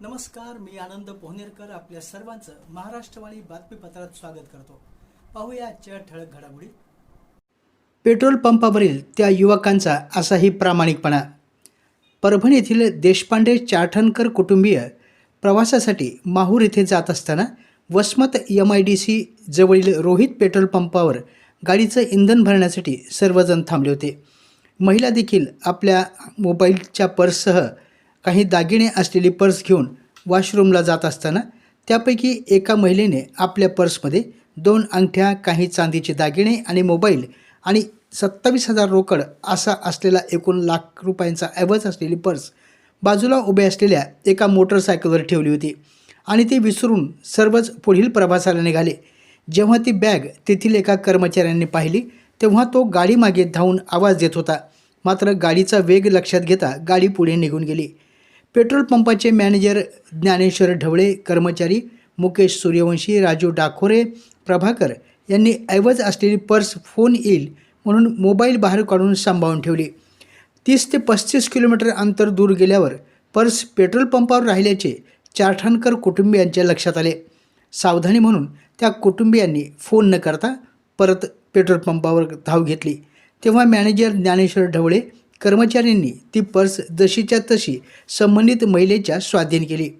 नमस्कार मी आनंद पोहनेरकर आपल्या सर्वांचं महाराष्ट्रवाणी बातमीपत्रात स्वागत करतो. पाहूया आजच्या ठळक घडामोडी. पेट्रोल पंपावरील त्या युवकांचा असाही प्रामाणिकपणा. परभणी येथील देशपांडे चाठणकर कुटुंबीय प्रवासासाठी माहूर येथे जात असताना Vasmat M I D C जवळील रोहित पेट्रोल पंपावर गाडीचं इंधन भरण्यासाठी सर्वजण थांबले होते. महिला देखील आपल्या मोबाईलच्या पर्ससह काही दागिने असलेली पर्स घेऊन वॉशरूमला जात असताना त्यापैकी एका महिलेने आपल्या पर्समध्ये दोन अंगठ्या काही चांदीचे दागिने आणि मोबाईल आणि सत्तावीस हजार रोकड असा असलेला एकूण लाख रुपयांचा ऐवज असलेली पर्स बाजूला उभे असलेल्या एका मोटरसायकलवर ठेवली होती आणि ती विसरून सर्वच पुढील प्रवासाला निघाले. जेव्हा ती बॅग तेथील एका कर्मचाऱ्यांनी पाहिली तेव्हा तो गाडीमागे धावून आवाज देत होता. मात्र गाडीचा वेग लक्षात घेता गाडी पुढे निघून गेली. पेट्रोल पंपाचे मॅनेजर ज्ञानेश्वर ढवळे कर्मचारी मुकेश सूर्यवंशी राजू डाखोरे प्रभाकर यांनी ऐवज असलेली पर्स फोन येईल म्हणून मोबाईल बाहेर काढून सांभाळून ठेवली. तीस ते पस्तीस किलोमीटर अंतर दूर गेल्यावर पर्स पेट्रोल पंपावर राहिल्याचे चारठाणकर कुटुंबियांच्या लक्षात आले. सावधानी म्हणून त्या कुटुंबियांनी फोन न करता परत पेट्रोल पंपावर धाव घेतली. तेव्हा मॅनेजर ज्ञानेश्वर ढवळे कर्मचाऱ्यांनी ती पर्स जशीच्या तशी संबंधित महिलेच्या स्वाधीन केली.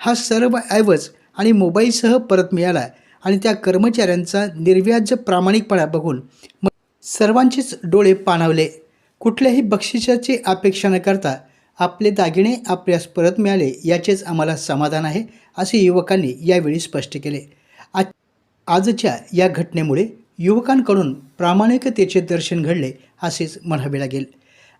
हा सर्व ऐवज आणि मोबाईलसह परत मिळाला आणि त्या कर्मचाऱ्यांचा निर्व्याज प्रामाणिकपणा बघून म- सर्वांचेच डोळे पाणावले. कुठल्याही बक्षिसाची अपेक्षा न करता आपले दागिने आपल्यास परत मिळाले याचेच आम्हाला समाधान आहे असे युवकांनी यावेळी स्पष्ट केले. आज आजच्या या घटनेमुळे युवकांकडून प्रामाणिकतेचे दर्शन घडले असेच म्हणावे लागेल.